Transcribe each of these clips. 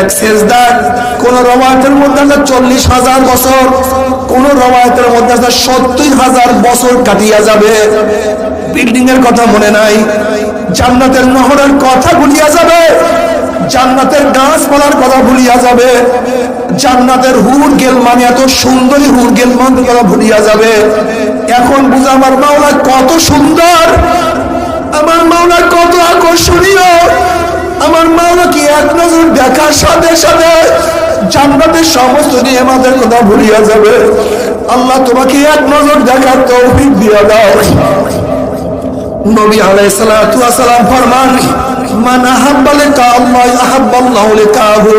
এক সেজদা, কোন রবায়তের মধ্যে চল্লিশ হাজার বছর, কোন রবায়তের মধ্যে সত্তর হাজার বছর কাটিয়া যাবে। বিল্ডিং এর কথা মনে নাই, জান্নাতের নহরের কথা যাবে, জান্নাতের গাছপালার কথা ভুলিয়া যাবে, জান্নাতের হুর এত সুন্দরী হুর কথা ভুলিয়া যাবে। এখন বুঝা আমার মাওলা কত সুন্দর, আমার মাওলা কত আকর্ষণীয়। কি এক নজর দেখার সাথে সাথে জান্নাতের সমস্ত নিয়মাদের কথা ভুলিয়া যাবে। আল্লাহ তোমাকে এক নজর দেখার তৌফিক দিয়া দাও। নবী আলাইহিস সালাতু ওয়াস সালাম ফরমান মান আহাব্বা লিকা আল্লাহ আহাব্বাল্লাহু লিকাহু।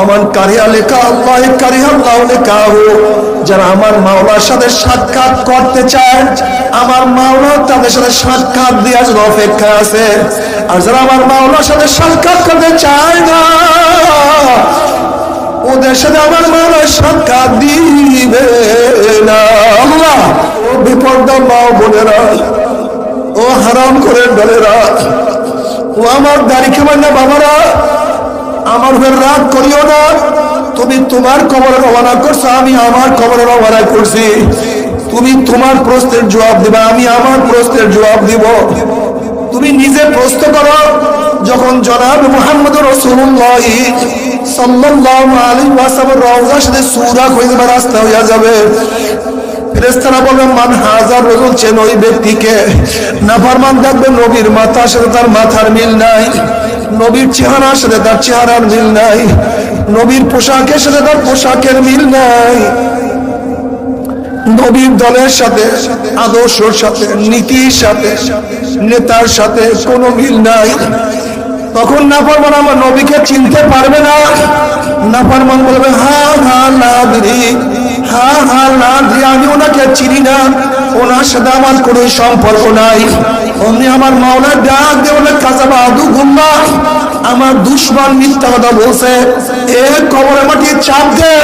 আমান কারিহা লিকা আল্লাহ কারিহাল্লাহু লিকাহু। যারা আমার মাওলার সাথে সাক্ষাৎ করতে চায়, আমার মাওলা তাদের সাথে সাক্ষাৎ দেওয়ার জন্য অপেক্ষা আছে। আর যারা আমার মাওলার সাথে সাক্ষাৎ করতে চায় না, ওদের সাথে আমার মাওলা সাক্ষাৎ দিবে না। আল্লাহ, ও বিপর্দা মা বোনেরা। ও হারাম করে ডলেরা ও আমার দাড়ি খাবার না বাবারা। আমার উপর রাগ করিও না। তুমি তোমার কবরে রওনা করছ, আমি আমার কবরে রওনা করছি। তুমি তোমার প্রশ্নের জবাব দিবা, আমি আমার প্রশ্নের জবাব দিব। তুমি নিজে প্রশ্ন করো, যখন জনাব মোহাম্মদ রসুল্লাহ সাল্লাল্লাহু আলাইহি ওয়াসাল্লাম রওজার সাথে সূরা কইতে রাস্তা হইয়া যাবে। ফেরেস্তারা বলবেন মান হাজার রসুল চেন ওই ব্যক্তিকে? নবীর মাথার সাথে তার মাথার মিল নাই। নবীর চেহারার সাথে তার চেহারার মিল নাই। নবীর পোশাকের সাথে তার পোশাকের মিল নাই। নবীর দলের সাথে সাথে, নীতির সাথে, নেতার সাথে কোনো মিল নাই। তখন নাফরমান আমার নবীকে চিনতে পারবে না। নাফরমান বলবে, হা হা না দিদি হা হা না দিদি আমি ওনাকে চিনি না। ওনার সাথে আমার কোনো সম্পর্ক নাই। অমনি আমার মাওলার ডাক দিয়ে বলে কাজাবা আদু গুম্বা আমার দুশ্মন মিথ্যা কথা বলছে। এ কবরের মাটি চাপ দে।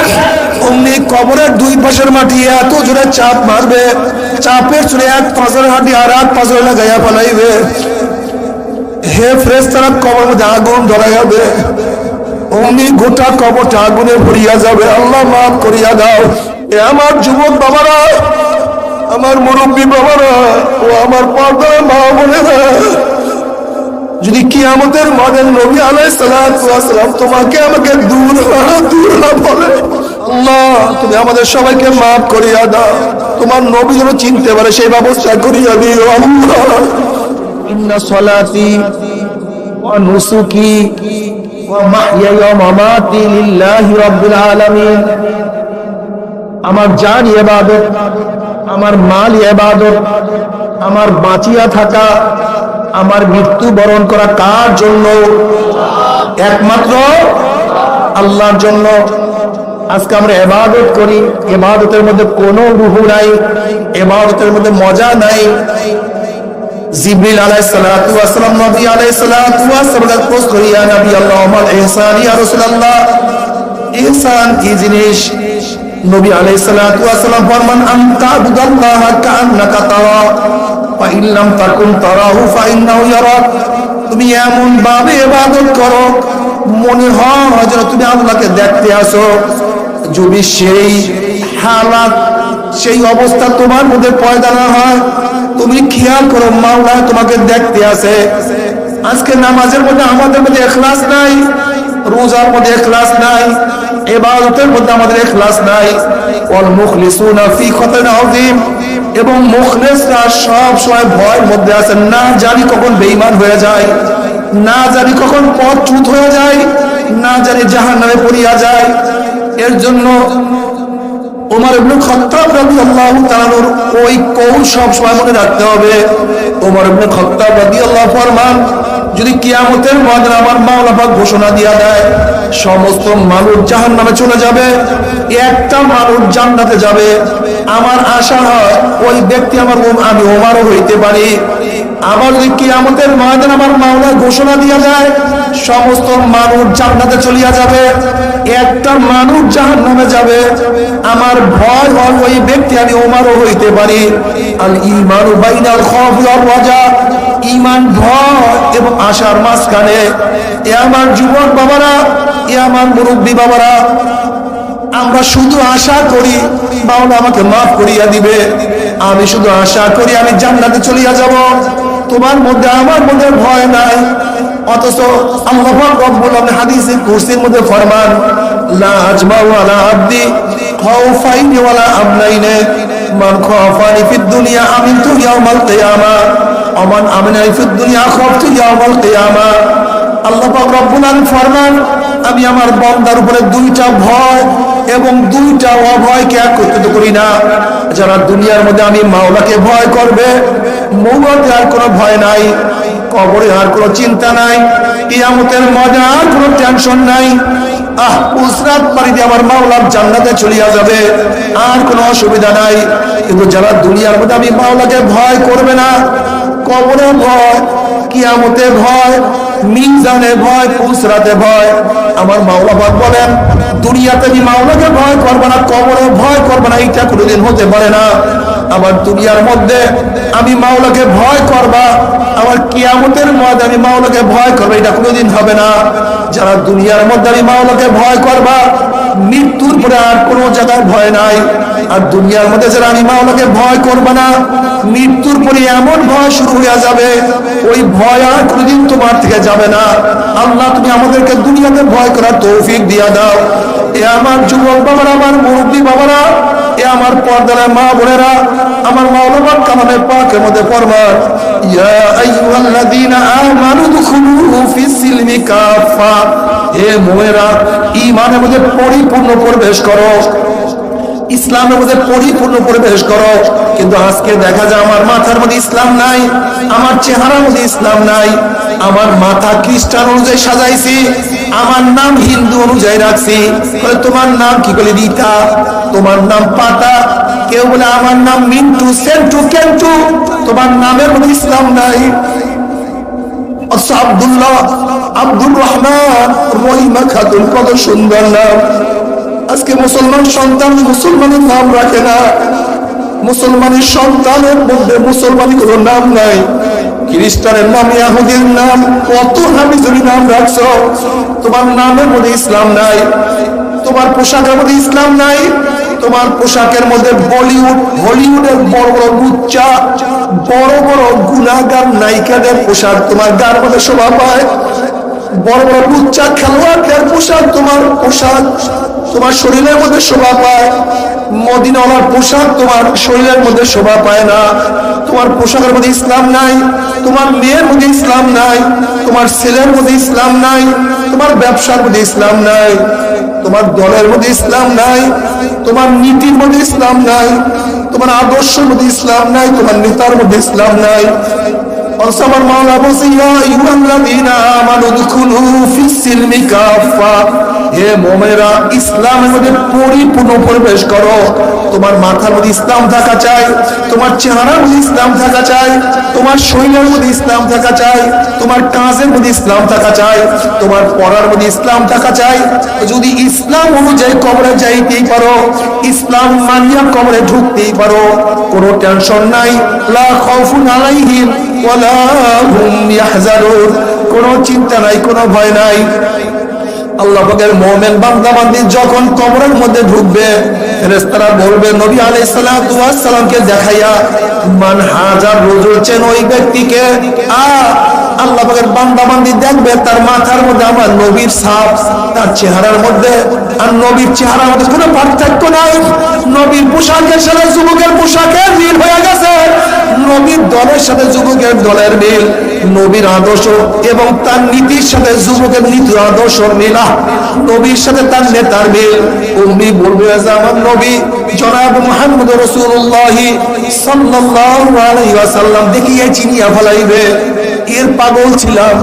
অমনি কবরের দুই পাশের মাটি এত জোরে চাপ মারবে। চাপের চুলে এক পাঁচের হাঁটি আর এক পাঁচের লাগাইয়া ফেলাইবে। হে ফ্রেশ তারা কবর মধ্যে আগুন ধরা যাবে অমনি গোটা কবরটা আগুনে ভরিয়া যাবে। আল্লাহ মাফ করিয়া দাও। আমার যুবক বাবারা, আমার মুরব্বী বাবারা ও আমার পর্দার মা বোনেরা, যদি কিয়ামতের মাদের নবী আলাই সালাম তোমাকে আমাকে দূর দূর না বলে, আল্লাহ, তুমি আমাদের সবাইকে মাফ করিয়া দাও। তোমার নবী যেন চিনতে পারে, সেই ব্যবস্থা করিয়া দিও, আল্লাহ। সলাতি নুসুকি মামাতি লিল্লাহি রাব্বিল আলামিন। আমার জান ইবাদত, আমার মাল ইবাদত, আমার বাঁচিয়া থাকা, আমার মৃত্যু বরণ করা কার জন্য? একমাত্র আল্লাহর জন্য। আজকে আমরা এবাদত করি। এবাদতের মধ্যে কোনো রুহু নাই এবাদতের মধ্যে মজা নাই। জিবরিল আলাইহিস কি জিনিস? নবী আলাইহিস সালাতু ওয়াস সালাম ফরমান আনতা বুদাল্লাহ কান্নাকা তারা, ফা ইন তাকুন তারাহু, ফা ইন্নাহু ইয়ারাক তুমি এমন ভাবে ইবাদত করো, মনে হয় যেন তুমি আল্লাহকে দেখতে আসো। যদি সেই হালাত, সেই অবস্থা তোমার মধ্যে পয়দা না হয়, তুমি খেয়াল করো মাওলা তোমাকে দেখতে আসে। আজকে নামাজের মধ্যে আমাদের মধ্যে এখলাস নাই। রোজার মধ্যে এখলাস নাই এবাদতের মধ্যে আমাদের এখলাস নাই। ওয়াল মুখলিসুনা ফি খাতান আযীম। এবং মুখলিসরা সব সময় ভয়ের মধ্যে আছে না জানি কখন বেঈমান হয়ে যায়, না জানি কখন পথ চুত হয়ে যায়, না জানি জাহান্নামে পড়িয়া যায়। এর জন্য ওমর ইবনে খাত্তাব রাদিয়াল্লাহু তাআলার ওই কৌল সব সময় মনে রাখতে হবে। ওমর ইবনে খাত্তাব রাদিয়াল্লাহু ফরমান, যদি কিয়ামতের ময়দানে আমার মাওলা পাক ঘোষণা দিয়া দেয়, সমস্ত মানুষ জাহান্নামে চলে যাবে, একটা মানুষ জান্নাতে যাবে। আমার আশা হয় ওই ব্যক্তি আমার আমি ওমারও হইতে পারি। আবার যদি কিয়ামতের ময়দানে আমার মাওলা ঘোষণা দিয়া যায়, সমস্ত মানুষ জান্নাতে চলিয়া যাবে, একটা মানুষ জাহান নামে যাবে। আমার ভয় হয় ওই ব্যক্তি আমি ওমারও হইতে পারি। আল ইমানু বাইনাল খওফ ওয়ার রাজা। ইমান ভয় এবং আশার মাঝখানে। এ আমার যুবক বাবারা, এ আমার মুরব্বী বাবারা, আমরা শুধু আশা করি বাবা আমাকে মাফ করিয়া দিবে। আমি শুধু আশা করি আমি জান্নাতে চলিয়া যাব। তোমার মধ্যে, আমার মধ্যে ভয় নাই। অথচ রব্বুল হাদিসে কুরসির মধ্যে ফরমান, লা আজমাউ আলা ওয়ালা আমনাইনে, মান ফিদ দুনিয়া আমিনতু ইয়াউমাল কিয়ামা আমান আমিনানি ফিদ দুনিয়া ইয়াউমাল আল্লাহ পাক রব্বুল ফরমান, আমি আমার বান্দার উপরে দুইটা ভয় এবং দুইটা অভয়কে একত্রিত করি না, যারা দুনিয়ার মধ্যে আমি মাওলাকে ভয় করবে মৌলতে আর কোনো ভয় নাই, কবরে আর কোনো চিন্তা নাই, কিয়ামতের মজা আর কোনো টেনশন নাই। আহ উসরাত দিয়ে আমার মাওলার জান্নাতে চলিয়া যাবে, আর কোনো অসুবিধা নাই। কিন্তু যারা দুনিয়ার মধ্যে আমি মাওলাকে ভয় করবে না, কবরে ভয়, কিয়ামতে ভয়, মিজানে ভয় পুসরাতে ভয়। আমার মাওলা বাদ বলেন, দুনিয়াতে আমি মাওলাকে ভয় করবে না, কবরে ভয় করবে না, এইটা কোনোদিন হতে পারে না। আমার দুনিয়ার মধ্যে আমি মাওলাকে ভয় করবা, আমার কিয়ামতের মধ্যে আমি মাওলাকে ভয় করব, এটা কোনোদিন হবে না। যারা দুনিয়ার মধ্যে আমি মাওলাকে ভয় করবা, মৃত্যুর পরে আর কোনো জায়গায় ভয় নাই। আর দুনিয়ার মধ্যে যারা আমি মাওলাকে ভয় করবে না, মৃত্যুর পরে এমন ভয় শুরু হয়ে যাবে, ওই ভয় আর কোনোদিন তোমার থেকে যাবে না। আল্লাহ, তুমি আমাদেরকে দুনিয়াতে ভয় করার তৌফিক দিয়া দাও। এ আমার যুবক বাবারা, আমার মুরব্বী বাবারা আমার পর্দার মা বোনেরা, আমার মাওলানা কালামে পাকের মধ্যে ফরমান পরিপূর্ণ প্রবেশ করো। ইসলামের মধ্যে পরিপূর্ণ প্রবেশ করো। কিন্তু আজকে দেখা যায় আমার মাথার মধ্যে ইসলাম নাই, আমার চেহারার মধ্যে ইসলাম নাই। আমার মাথা খ্রিস্টান অনুযায়ী সাজাইছি। আমার নাম হিন্দু অনুযায়ী রাখছি। তোমার নাম কি? বলে, রীতা। তোমার নাম পাতা। কেউ বলে, আমার নাম মিন্টু। সেন্টু, কেন্টু। তোমার নামের মধ্যে ইসলাম নাই। আব্দুল্লাহ রহমান রহিমা খাতুন কত সুন্দর নাম। আজকে মুসলমান সন্তান মুসলমানের নাম রাখে না। মুসলমানের সন্তানের মধ্যে মুসলমানি কোনো নাম নাই। খ্রিস্টানের নাম ইয়াহুদের নাম, কত নামে তুমি নাম রাখছো? তোমার নামের মধ্যে ইসলাম নাই, তোমার পোশাকের মধ্যে ইসলাম নাই, তোমার পোশাকের মধ্যে বলিউড, হলিউডের বড় বড় গুচ্চা বড় বড় গুণাগার নায়িকাদের পোশাক তোমার গার মধ্যে শোভা পায়। বড় বড় লুচ্চা খেলোয়াড়দের পোশাক, তোমার পোশাক, তোমার শরীরের মধ্যে শোভা পায়। মদিনাওয়ালার পোশাক তোমার শরীরের মধ্যে শোভা পায় না। তোমার পোশাকের মধ্যে ইসলাম নাই, তোমার মেয়ের মধ্যে ইসলাম নাই, তোমার ছেলের মধ্যে ইসলাম নাই, তোমার ব্যবসার মধ্যে ইসলাম নাই, তোমার দলের মধ্যে ইসলাম নাই, তোমার নীতির মধ্যে ইসলাম নাই, তোমার আদর্শের মধ্যে ইসলাম নাই, তোমার নেতার মধ্যে ইসলাম নাই। অথচ আমার হে মুমিনেরা ইসলামের মধ্যে পরিপূর্ণ প্রবেশ করো। তোমার মাথার মধ্যে ইসলাম থাকা চাই, তোমার চেহারার মধ্যে ইসলাম থাকা চাই, তোমার শরীরের মধ্যে ইসলাম থাকা চাই, তোমার কাজের মধ্যে ইসলাম থাকা চাই, তোমার পড়ার মধ্যে ইসলাম থাকা চাই। যদি ইসলাম অনুযায়ী কবরে যাইতেই পারো, ইসলাম মানিয়া কবরে ঢুকতেই পারো, কোনো টেনশন নাই। লা কোনো চিন্তা নাই, কোনো ভয় নাই। আল্লাহ মুমিন বান্দা বান্দি যখন কবরের মধ্যে ঢুকবে, ফেরেশতারা বলবে, নবী ওয়াস সালামকে দেখাইয়া, মান হাজার রুজুল চেন ওই ব্যক্তিকে? আল্লাহ পাকের বান্দা দেখবে, তার মাথার মধ্যে আমার নবীর ছাপ তার চেহারার মধ্যে। আর নবীর চেহারার মধ্যে কোনো পার্থক্য নাই। নবীর পোশাকের সাথে যুবকের পোশাকের মিল হয়ে গেছে। নবীর দলের সাথে যুবকের দলের মিল, নবীর আদর্শ এবং তার নীতির সাথে যুবকের নীতি আদর্শ মিলা নবীর সাথে তার নেতার মিল। অমনি বলবে যে আমার নবী, জনাব মোহাম্মদ রসুল্লাহি সাল্লাহ আলাইহি ওয়াসাল্লাম, দেখিয়ে চিনিয়া ফলাইবে। এর পাগল ছিলাম,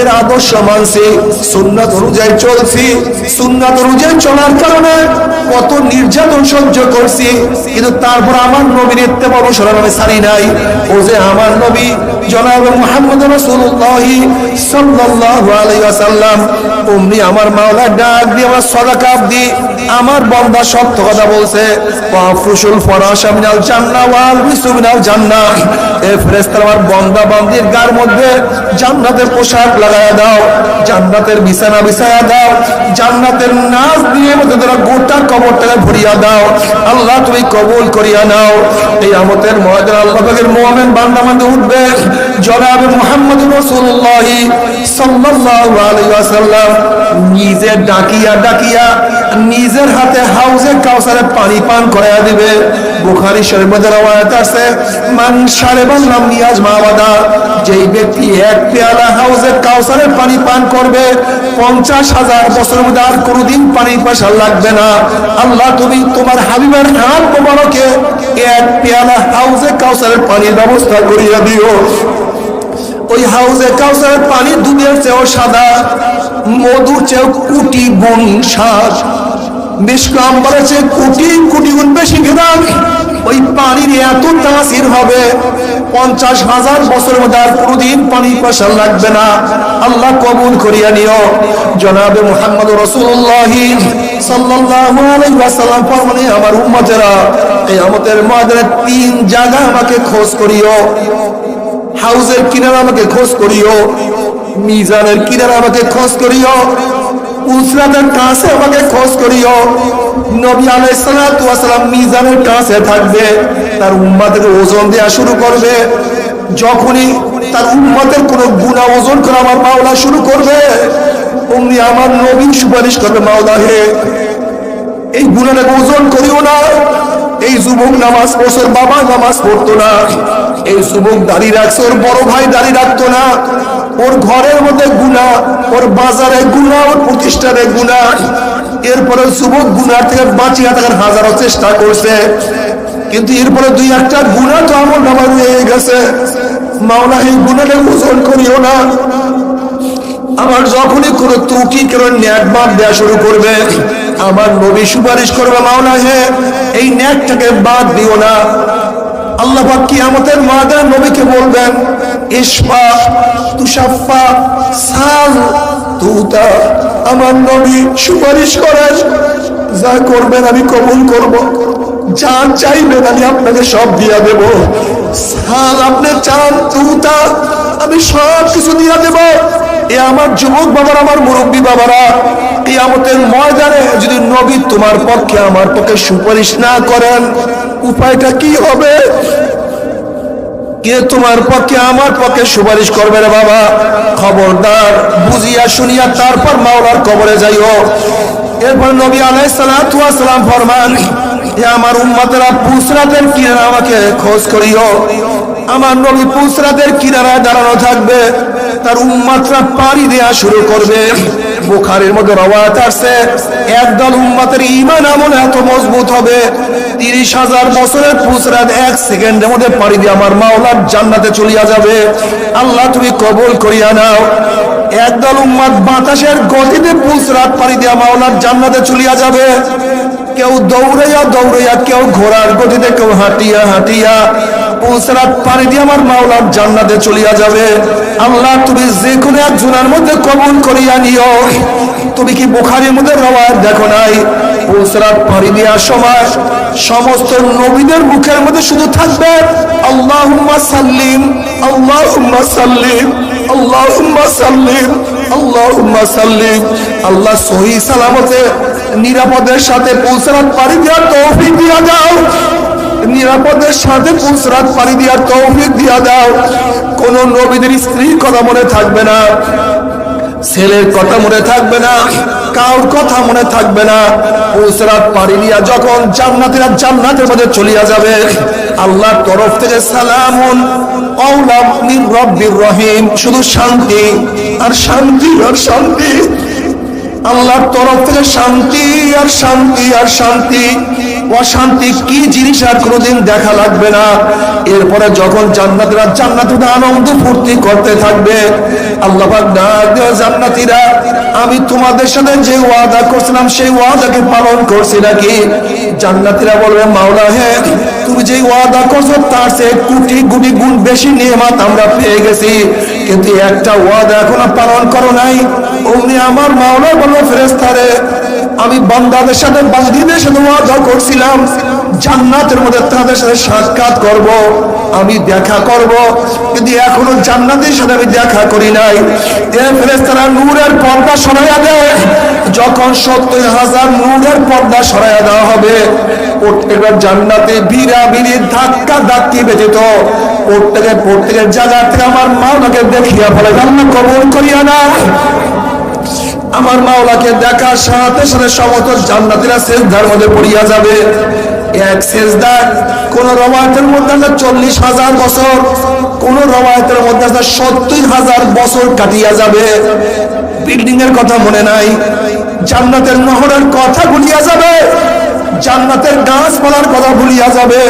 এর আদর্শ মানছি। সুন্নাত অনুযায়ী চলছি। সুন্নাত অনুযায়ী চলার কারণে কত নির্যাতন সহ্য করছি। কিন্তু তারপর আমার নবীর ইত্তেবা অনুসরণ আমি সারি নাই। ও যে আমার নবী জনাব মুহাম্মদ সাল্লাল্লাহু আলাইহি ওয়াসাল্লাম আমার মাওলা ডাক দিয়ে, আমার দি আমার সত্য কথা বলছে। ফরাশা মিনাল ওয়াল এ ফেরেশতা আমার বান্দা বান্দির গার মধ্যে জান্নাতের পোশাক লাগায়া দাও, জান্নাতের বিছানা বিছায়া দাও, জান্নাতের নাচ দিয়ে মধ্যে তোরা গোটা কবরটাকে ভরিয়া দাও। আল্লাহ তুমি কবুল করিয়া নাও। এই আমতের ময়দান আল্লাহ পাকের মুমিন বান্দা মধ্যে উঠবে। 만드는 জনাব ব্যক্তি এক পেয়ালা হাউজে কাউসারের পানি পান করবে, পঞ্চাশ হাজার মধ্যে আর কোনোদিন পানি পয়সা লাগবে না। আল্লাহ, তুমি তোমার হাবিবের হাত মোবারকে এক পেয়ালা হাউজে কাউসারের পানির ব্যবস্থা করিয়া দিও। ওই হাউজে কাউসারের পানি দুধের চেয়েও সাদা, মধুর চেয়েও কোটি গুণ স্বাদ। নিষ্কাম বলেছে কোটি কোটি গুণ বেশি খেদাম ওই পানির এত তাসির হবে, পঞ্চাশ হাজার বছরের মধ্যে আর কোনোদিন পানি পয়সা লাগবে না। আল্লাহ কবুল করিয়া নিও। জনাবে মোহাম্মদ রসুল্লাহ সাল্লাল্লাহু আলাইহি ওয়াসাল্লাম ফরমানে, আমার উম্মতেরা, কিয়ামতের ময়দানে তিন জায়গা আমাকে খোঁজ করিও। হাউজের কিনারা আমাকে খোঁজ করিও, মিজানের কিনারা আমাকে খোঁজ করিও, উসরাতের কাছে আমাকে খোঁজ করিও। নবী আলাইহিস সালাতু ওয়াস সালাম মিজানের কাছে থাকবে, তার ওজন শুরু করবে। যখনই তার উম্মতের কোনো গুনাহ ওজন করা আমার মাওলা শুরু করবে, অমনি আমার সুপারিশ করবে, মাওলা হে, এই গুণাটাকে ওজন করিও না, এই যুবক নামাজ পড়ছে, বাবা নামাজ পড়তো না। এই যুবক দাঁড়িয়ে রাখছে, ওর বড় ভাই দাঁড়িয়ে রাখতো না। ওর ঘরের মধ্যে গুণা, ওর বাজারে গুণা, ওর প্রতিষ্ঠানে গুণা। এরপরে যুবক গুণার থেকে বাঁচিয়ে থাকার হাজারো চেষ্টা করছে। কিন্তু এরপরে দুই একটা গুণা তো আমার নামাজ হয়ে গেছে। মাওলা এই গুণাটাকে ওজন করিও না। আমার যখনই কোনো ত্রুটি, কেন ন্যাক বাদ দেওয়া শুরু করবে, আমার নবী সুপারিশ করবে মাওলা হে, এই ন্যাকটাকে বাদ দিও না। আল্লাহ পাক কিয়ামতের ময়দানে নবীকে বলবেন ইসফা তুষাফা সাল, তুতা, আমার নবী সুপারিশ করেন, যা করবেন আমি কবুল করব। যান চাইবেন আমি আপনাকে সব দিয়া দেব। সাল আপনি চান, তুতা, আমি সব কিছু দিয়া দেব। এ আমার যুবক বাবার, আমার মুরব্বী বাবারা, কিয়ামতের ময়দানে যদি নবী তোমার পক্ষে আমার পক্ষে সুপারিশ না করেন, উপায়টা কি হবে? কে তোমার পক্ষে আমার পক্ষে সুপারিশ করবে রে বাবা? খবরদার, বুঝিয়া শুনিয়া তারপর মাওলার কবরে যাইও। এরপর নবী ওয়াস সালাম ফরমান আমার উম্মতেরা পুসরাতের কিনারা আমাকে খোঁজ করিও। আমার নবী পুসরাতের কিনারায় দাঁড়ানো থাকবে। তার উম্মাতরা পাড়ি দেয়া শুরু করবে। বুখারের মধ্যে রওয়ায়াত আসছে। একদল উম্মাতের ঈমান আমল এত মজবুত হবে। তিরিশ হাজার বছরের পুসরাত এক সেকেন্ডের মধ্যে পাড়ি দিয়ে আমার মাওলার জান্নাতে চলিয়া যাবে। আল্লাহ তুমি কবুল করিয়া নাও। একদল উম্মাদ বাতাসের গতিতে পুসরাত পাড়ি দিয়া মাওলার জান্নাতে চলিয়া যাবে। কেউ দৌড়াইয়া দৌড়াইয়া, কেউ ঘোড়ার গতিতে, কেউ হাঁটিয়া হাঁটিয়া। পাড়ি দিয়ে আমার মাওলার জান্নাতে চলিয়া যাবে। আল্লাহ, তুমি যে কোনো মধ্যে করিয়া নিও। তুমি কি বুখারির মধ্যে রওয়ায়াত দেখো নাই? দেওয়ার সময় সমস্ত নবীদের মুখের মধ্যে শুধু থাকবে, আল্লাহুম্মা সাল্লিম আল্লাহুম্মা সাল্লিম আল্লাহুম্মা সাল্লিম আল্লাহুম্মা সাল্লিম। আল্লাহ সহি সালামতে নিরাপদের সাথে পুসরাত পাড়ি দেওয়ার তৌফিক দিয়া দাও। নিরাপদের সাথে পুসরাত পাড়ি দেওয়ার তৌফিক দিয়া দাও। কোন নবীদের স্ত্রীর কথা মনে থাকবে না, ছেলের কথা মনে থাকবে না কাউর কথা মনে থাকবে না। পুসরাত পাড়ি দিয়া যখন জান্নাতীরা জান্নাতের মধ্যে চলিয়া যাবে, আল্লাহর তরফ থেকে সালামুন মির রব্বির রহিম। শুধু শান্তি, আর শান্তি আর শান্তি। আল্লাহর তরফ থেকে শান্তি আর শান্তি আর শান্তি। অশান্তি কি জিনিস আর কোনোদিন দেখা লাগবে না। এরপরে যখন জান্নাতিরা জান্নাতিরা আনন্দ ফুর্তি করতে থাকবে, আল্লাহ জান্নাতিরা, আমি তোমাদের সাথে যে ওয়াদা করছিলাম, সেই ওয়াদাকে পালন করছি নাকি? জান্নাতিরা বলবে, মাওলা হে, তুমি যে ওয়াদা করছ, তার সে কোটি গুটি গুণ বেশি নিয়ামত আমরা পেয়ে গেছি। কিন্তু একটা ওয়াদা এখনও পালন করো নাই। অমনি আমার মাওলা বলল ফেরেস্তারে আমি বান্দাদের সাথে বান্দিদের সাথে ওয়াদা করছিলাম, জান্নাতের মধ্যে তাদের সাথে সাক্ষাৎ করব, আমি দেখা করব। কিন্তু এখনও জান্নাতের সাথে আমি দেখা করি নাই। এ ফেরেস্তারা নূরের পর্দা সরাইয়া দেয়। যখন সত্তর হাজার নূরের পর্দা সরাইয়া দেওয়া হবে প্রত্যেকবার জান্নাতে বিরা বিড়ি ধাক্কা ধাক্কি ব্যতীত প্রত্যেকের প্রত্যেকের জায়গা থেকে আমার মাওলাকে দেখিয়া ফলে আল্লাহ কবুল করিয়া না আমার মাওলাকে দেখার সাথে সাথে সমস্ত জান্নাতিরা সেজদার মধ্যে পড়িয়া যাবে। এক সেজদা, কোন রবায়তের মধ্যে আছে চল্লিশ হাজার বছর, কোন রবায়তের মধ্যে আছে সত্তর হাজার বছর কাটিয়া যাবে। বিল্ডিং এর কথা মনে নাই। জান্নাতের নহরের কথা ভুলিয়া যাবে। জান্নাতের গাছপালার কথা ভুলিয়া যাবে।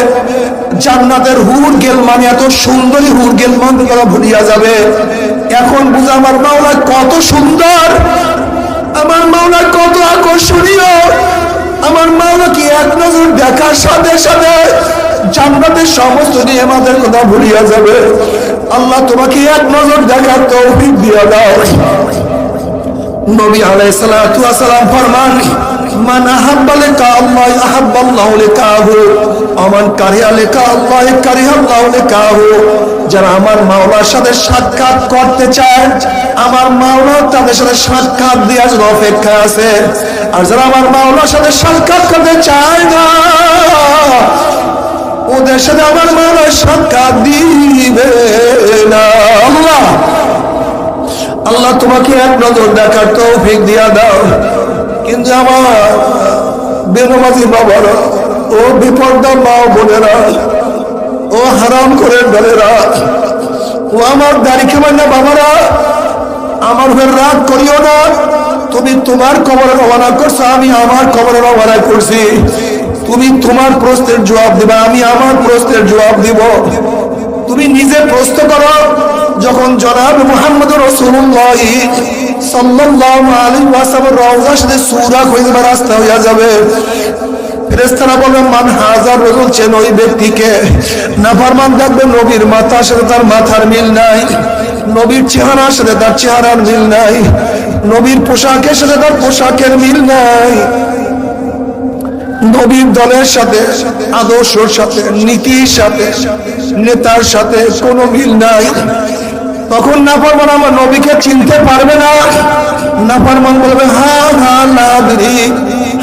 জান্নাতের হুর গেল মানে এত সুন্দরী হুর গেল মানে কথা ভুলিয়া যাবে। এখন বুঝা আমার মাওলা কত সুন্দর। মাওলা কত আকর্ষণীয়। আমার মাওলা কি এক নজর দেখার সাথে সাথে জান্নাতের সমস্ত নিয়মাদের কথা ভুলিয়া যাবে? আল্লাহ তোমাকে এক নজর দেখার তৌফিক দিয়া দাও। নবী আলাইহিস সালাতু ওয়াস সালাম ফরমান মান আহাব্বা লিকা আল্লাহ, আহাব্বা আল্লাহু লিকাহু আমান কারিহা লিকা আল্লাহ কারিহা আল্লাহু লিকাহু যারা আমার মাওলার সাথে সাক্ষাৎ করতে চায়, আমার মাওলা তাদের সাথে সাক্ষাৎ দেওয়ার জন্য অপেক্ষা আছে। আর যারা আমার মাওলার সাথে সাক্ষাৎ করতে চায় না, ওদের সাথে আমার মাওলা সাক্ষাৎ দিবে না। আল্লাহ আল্লাহ তোমাকে এক নজর দেখার তৌফিক দিয়া দাও। কিন্তু আমার বেনমাজি বাবারা ও বিপর্দা মা বোনেরা ও হারাম করে দলেরা ও আমার দাড়ি খেবেন না বাবারা? আমার উপর রাগ করিও না। তুমি তোমার কবরে রওনা করছ, আমি আমার কবরে রওনা করছি। তুমি তোমার প্রশ্নের জবাব দিবা, আমি আমার প্রশ্নের জবাব দিব। তুমি নিজে প্রশ্ন করো। যখন জনাব মুহাম্মদ রাসূলুল্লাহ সাল্লাল্লাহু আলাইহি রওজার সাথে সূরা রাস্তা হয়ে যাবে বলবে, মান হাজার ওই ব্যক্তিকে? নবীর সাথে তার মাথার মিল নাই, নবীর চেহারার সাথে তার চেহারার মিল নাই, নবীর পোশাকের সাথে তার পোশাকের মিল নাই। নবীর দলের সাথে, আদর্শর সাথে, নীতির সাথে, নেতার সাথে কোনো মিল নাই। তখন না পারবেন আমার নবীকে চিনতে পারবে না। না পারবেন বলবে, হা হা লাদ্রি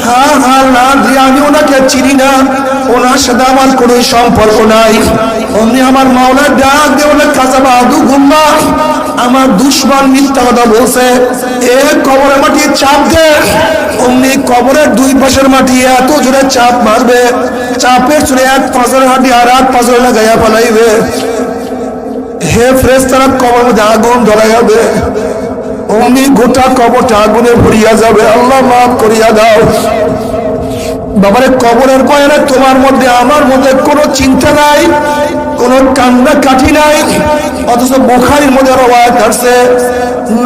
হা হা লাদ্রি আমি ওনাকে চিনি না। ওনার সাথে আমার কোনো সম্পর্ক নাই। অমনি আমার মাওলা ডাক দিয়ে ওনার কাজাবা আদু গুম্বা আমার দুশ্মন মিথ্যা কথা বলছে। এ কবরের মাটি চাপ দে। অমনি কবরের দুই পাশের মাটি এত জোরে চাপ মারবে। চাপের চুলে এক পাঁচের হাঁটি আর এক পাঁচের লাগাইয়া পালাইবে হে ফ্রেশ তারা কবর মধ্যে আগুন ধরা যাবে অমনি গোটা কবরটা আগুনে ভরিয়া যাবে। আল্লাহ মাফ করিয়া দাও। বাবারে, কবরের বয়ানে তোমার মধ্যে, আমার মধ্যে কোনো চিন্তা নাই, কোনো কান্না কাঠি নাই, অথচ বোখারির মধ্যে রওয়ায়াত আসছে।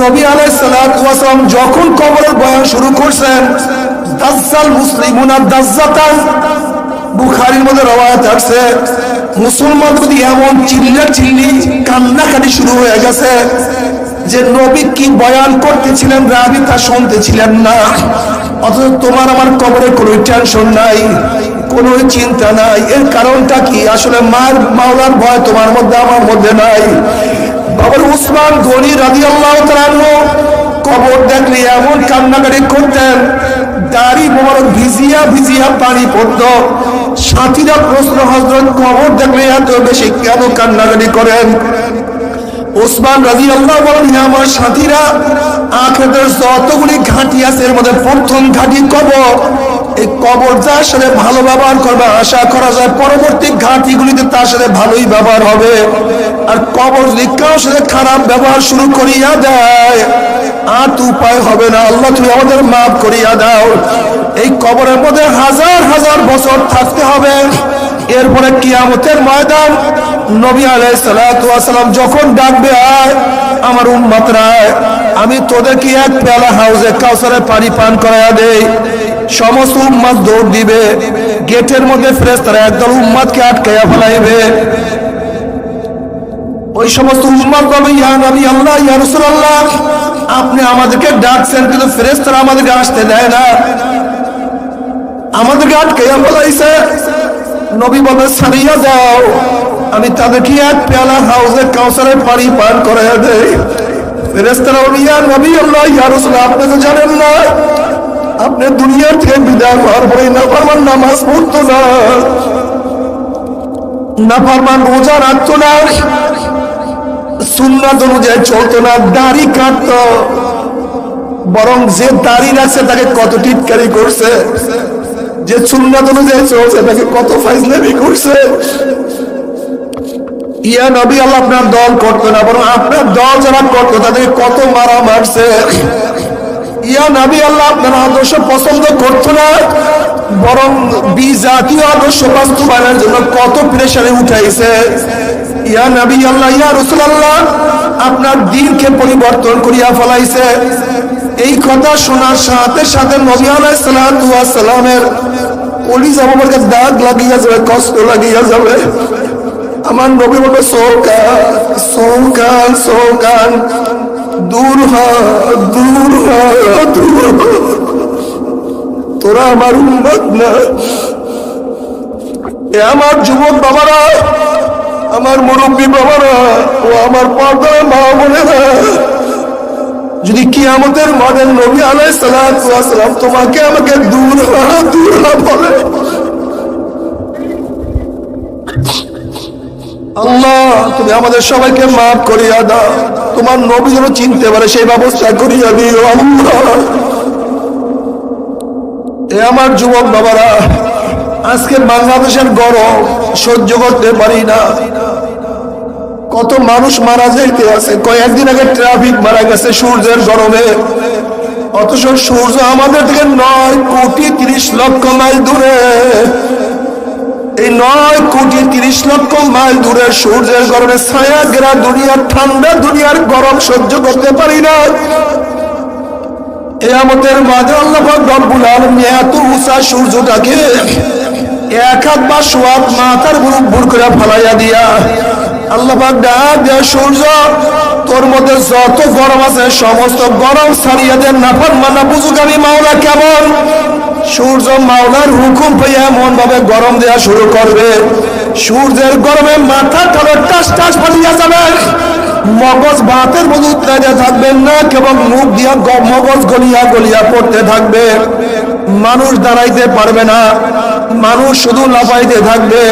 নবী সালাতু ওয়াসালাম যখন কবরের বয়ান শুরু করছেন, দাজ্জাল মুসলিমুনা দাজ্জাতান, বুখারির মধ্যে রওয়ায়াত আসছে। মুসলমান যদি এমন চিল্লা চিল্লি কান্নাকাটি শুরু হয়ে গেছে যে নবী কি বয়ান করতেছিলেন রাবি তা শুনতেছিলেন না। অথচ তোমার আমার কবরে কোনো টেনশন নাই, কোনো চিন্তা নাই। এর কারণটা কি? আসলে মার, মাওলার ভয় তোমার মধ্যে, আমার মধ্যে নাই। বাবার উসমান গনি রাজি আল্লাহ কবর দেখলে এমন কান্নাকাটি করতেন দাড়ি মোবারক ভিজিয়া ভিজিয়া পানি পড়ত। সাথীরা প্রশ্ন হজরত কবর দেখলে এত বেশি কেন কান্নাকাটি করেন? ওসমান রাজি আল্লাহ বলেন আমার সাথীরা আখেদের যতগুলি ঘাঁটি আছে, এর মধ্যে প্রথম ঘাঁটি কবর। এই কবর যার সাথে ভালো ব্যবহার করবে আশা করা যায়, পরবর্তী ঘাঁটিগুলিতে তার সাথে ভালোই ব্যবহার হবে। আর কবর যদি কারোর সাথে খারাপ ব্যবহার শুরু করিয়া দেয় আর তো উপায় হবে না। আল্লাহ তুমি আমাদের মাফ করিয়া দাও। এই কবরের মধ্যে হাজার হাজার বছর থাকতে হবে। এরপরে কিয়ামতের ময়দান নবী আলাইহিস সালাতু ওয়াস সালাম যখন ডাকবে, আয় আমার উম্মতরা, আমি তোদেরকে এক পেয়ালা হাউজে কাউসারে পানি পান করাইয়া দেই। সমস্ত উম্মাদ দৌড় দিবে। গেটের মধ্যে ফেরেশতারা একদল উম্মাদকে আটকাইয়া ফেলাইবে। ওই সমস্ত উম্মাদ বলবে ইয়া নবী আল্লাহ, ইয়া রাসূলুল্লাহ আপনি আমাদেরকে ডাকছেন, কিন্তু ফেরেশতারা আমাদেরকে আসতে দেয় না। আমাদেরকে আটকাইয়া ফেলাইছে নবী বলবে সারিয়া যাও। আমি তাদেরকে এক পেয়ালা হাউজে কাউসারের পানি পান করাইয়া দেই। ফেরেশতারা বলবে ইয়া নবী আল্লাহ, ইয়া আপনি তো জানেন না। আপনি দুনিয়ার থেকে বিদায় হওয়ার পরে না ফরমান নামাজ পড়তো না। না ফরমান রোজা রাখতো না। সুন্নাত অনুযায়ী চলতো না, দাড়ি কাটতো। বরং যে দাড়ি রাখছে তাকে কত টিটকারি করছে। যে সুন্নাত অনুযায়ী চলছে তাকে কত ফাইজলামি করছে। ইয়া নবী, আল্লাহ আপনার দল করতো না, বরং আপনার দল যারা করতো তাদেরকে কত মারা মারছে। ইয়া নবী, আল্লাহ আপনার আদর্শ পছন্দ করতো না, বরং বিজাতীয় আদর্শ বাস্তবায়নের জন্য কত প্রেশারে উঠাইছে। ইয়া নবী আল্লাহ, ইয়া রাসূলুল্লাহ, আপনার দিনকে পরিবর্তন করিয়া ফলাইছে। এই কথা শোনার সাথে সাথে নবী আলাইহিস সালাতু ওয়াস সালামের কলিজা বাবাকে দাগ লাগিয়া যাবে, কষ্ট লাগিয়া যাবে। আমার নবী বলবে সৌকান সৌকান সৌকান, দূর দূর তোরা আমার উন্মত না। আমার যুবক বাবারা আমার মুরব্বী বাবারা ও আমার পর্দা মা বোনেরা, যদি কিয়ামতের মাদের নবী আলাই সালাম তোমাকে আমাকে দূর দূর হ বলে। আল্লাহ, তুমি আমাদের সবাইকে মাফ করিয়া দাও। তোমার নবী যেন চিনতে পারে, সেই ব্যবস্থা করিয়া দিও আল্লাহ। এ আমার যুবক বাবারা আজকে বাংলাদেশের গরম সহ্য করতে পারি না। কত মানুষ মারা যাইতে আছে। কয়েকদিন আগে ট্রাফিক মারা গেছে সূর্যের গরমে। অথচ সূর্য আমাদের থেকে নয় কোটি তিরিশ লক্ষ মাইল দূরে। এই নয় কোটি তিরিশ লক্ষ মাইল দূরে সূর্যের গরমে ছায়া গেরা দুনিয়ার ঠান্ডা দুনিয়ার গরম সহ্য করতে পারি না। এয়ামতের মাঝে আল্লাহ রব্বুল আলামিন এত উঁচা সূর্যটাকে এক হাত বা সোয়াত মাথার বুড় বুড় করে ফালাইয়া দিয়া, আল্লাহ ডাক দেয়া, সূর্য, তোর মধ্যে যত গরম আছে, সমস্ত গরম ছাড়িয়া দেন নাফার মানা বুঝুক আমি মাওলা কেমন? সূর্য মাওলার হুকুম পেয়ে এমন ভাবে গরম দেয়া শুরু করবে। সূর্যের গরমে মাথা কালো টাস টাস ফাটিয়া যাবে। মগজ ভাতের মধ্যে উত্তরাজা থাকবেন না কেবল মুখ দিয়া মগজ গলিয়া গলিয়া পড়তে থাকবে। মানুষ দাঁড়াইতে পারবে না। মানুষ শুধু লাফাইতে থাকবে।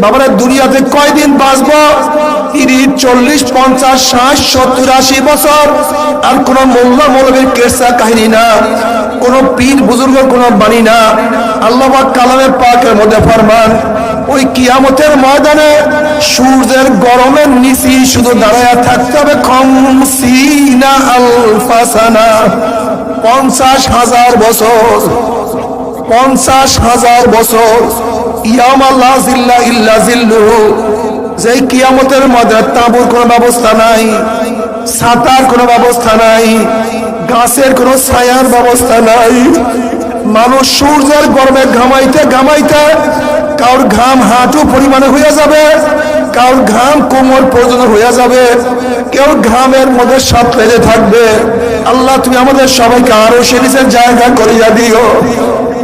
বাবারা, দুনিয়াতে কয়দিন বাঁচবো? তিরিশ, চল্লিশ, পঞ্চাশ, ষাট, সত্তর, আশি বছর। আর কোন মোল্লা মৌলবীর কেসা কাহিনী না। কোন পীর বুজুর্গ, কোন বাণী না। আল্লাহ কালামের পাকের মধ্যে ফরমান, ওই কিয়ামতের ময়দানে সূর্যের গরমের নিচি শুধু দাঁড়ায় থাকতে হবে খমসিনা আলফাসানা। পঞ্চাশ হাজার বছর পঞ্চাশ হাজার বছর যে কিয়ামতের মধ্যে তাঁবুর কোনো ব্যবস্থা নাই, ছাতার কোনো ব্যবস্থা নাই, গাছের কোনো ছায়ার ব্যবস্থা নাই। মানুষ সূর্যের গরমে ঘামাইতে ঘামাইতে কারোর ঘাম হাঁটু পরিমাণে হয়ে যাবে, কারোর ঘাম কোমর পর্যন্ত হয়ে যাবে। কেউ ঘামের মধ্যে সাপ লেগে থাকবে। আল্লাহ তুমি আমাদের সবাইকে আরও সিরিজের জায়গা করিয়া দিও।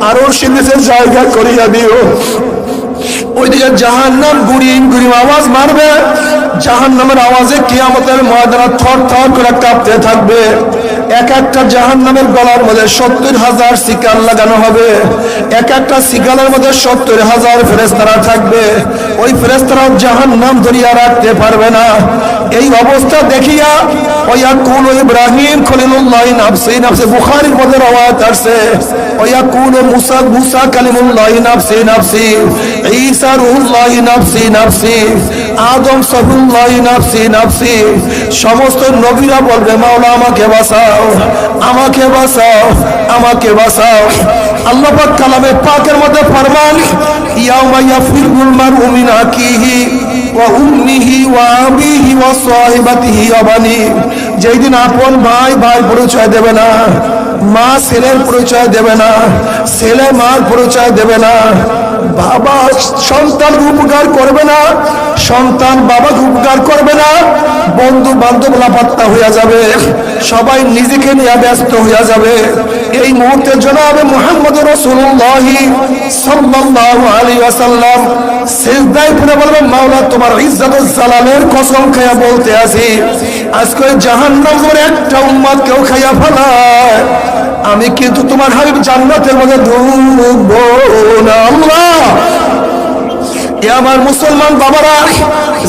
আরও সিরিজের জায়গা করিয়া দিও। ওইদিকে জাহান নাম গুড়িম গুড়িম আওয়াজ মারবে। জাহান নামের আওয়াজে কিয়ামতের ময়দানা থর থর করে কাঁপতে থাকবে। এক একটা জাহান নামের গলার মধ্যে সত্তর হাজার শিকার লাগানো হবে। এক একটা শিকালের মধ্যে সত্তর হাজার ফেরেস্তারা থাকবে। ওই ফেরেস্তারা জাহান নাম ধরিয়া রাখতে পারবে না। এই অবস্থা দেখিয়া ওয়াকুল ইব্রাহিম খলিলুল্লাহ নাফসি নাফসি বুখারীর মধ্যে রওয়ায়াত আছে ওয়াকুল মুসা মুসা কালিমুল্লাহ নাফসি নাফসি ঈসা রুহুল্লাহ নাফসি নাফসি আদম সফুল্লাহ নাফসি নাফসি সমস্ত নবীরা বলবে, মাওলা, আমাকে বাঁচাও আমাকে বাঁচাও আমাকে বাঁচাও। আল্লাহ পাক কালামে পাকের মধ্যে ফরমান, ইয়াউমা ইয়াফিরুল মারউ মিন আকিহি ওয়া উম্মিহি ওয়া আবিহি ওয়া সাহিবাতিহি ওয়া বানি। যেদিন আপন ভাই ভাই পরিচয় দেবে না, মা ছেলের পরিচয় দেবে না, ছেলে মার পরিচয় দেবে না বাবা সন্তান উপকার করবে না, সন্তান বাবাকে উপকার করবে না বন্ধু বান্ধব লাপাত্তা হইয়া যাবে, সবাই নিজেকে নিয়ে ব্যস্ত হইয়া যাবে। এই মুহূর্তে জনাবে মোহাম্মদ রসুল্লাহ সাল্লাল্লাহু আজকে জাহান্নাম একটা উম্মত কেউ খাইয়া ফেলায়। আমি কিন্তু তোমার হাবিব জান্নাতের মধ্যে ঢুকবো না, আল্লাহ। এ আমার মুসলমান বাবারা,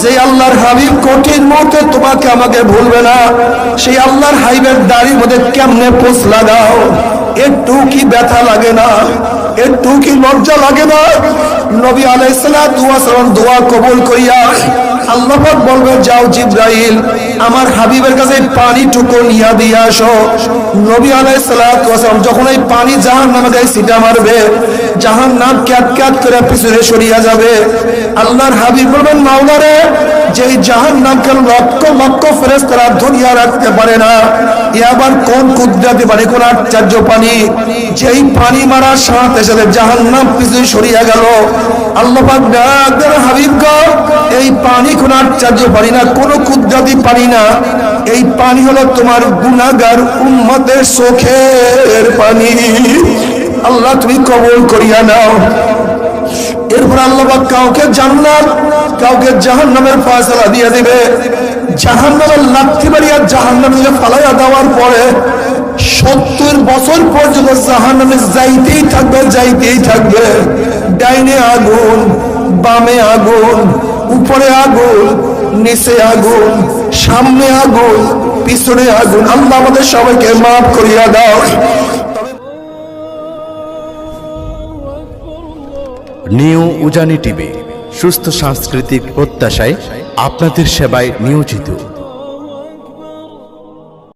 যে আল্লাহর হাবিব কঠিন মুহূর্তে তোমাকে আমাকে ভুলবে না, সেই আল্লাহর হাবিবের দাড়ির মধ্যে কেমনে পোষ লাগাও? একটু কি ব্যথা লাগে না? একটু কি লজ্জা লাগে না? নবী আলাইসালাম দোয়া সালাম দোয়া কবুল করিয়া আল্লাহ পাক বলবে, যাও জিব্রাইল, আমার হাবিবের কাছে এই পানিটুকু নিয়া দিয়ে আসো। নবী আলাইসালাম যখন এই পানি জাহান নামে সিটা মারবে জাহান নাম করে পিছনে যাবে। আল্লাহর হাবিব বলবেন, মাওলারে, যে জাহান নামকে লক্ষ লক্ষ ফেরেস্তারা ধরিয়া রাখতে পারে না, এ আবার কোন পানি, কোন আশ্চর্য পানি? যেই পানি মারার সাথে সাথে জাহান নাম পিছনে সরিয়া গেল। আল্লাহ পাক হাবিব গো এই পানি কোন আশ্চর্য পানি না, কোন কুদরাতি পানি না, এই পানি হলো তোমার গুনাহগার উম্মতের চোখের পানি। আল্লাহ তুমি কবুল করিয়া নাও। এরপর আল্লাহ কাউকে জান্নাত, কাউকে জাহান্নামের ফয়সালা দিয়ে দিবে। জাহান্নামের লাথি মারিয়া জাহান্নামে ফালাইয়া দেওয়ার পরে সত্তর বছর পর্যন্ত জাহান্নামে যাইতেই থাকবে যাইতেই থাকবে। ডাইনে আগুন, বামে আগুন উপরে আগুন, নিচে আগুন, সামনে আগুন, পিছনে আগুন। আল্লাহ আমাদের সবাইকে মাফ করিয়া দাও। নিউ উজানি টিভি, সুস্থ সাংস্কৃতিক প্রত্যাশায় আপনাদের সেবায় নিয়োজিত।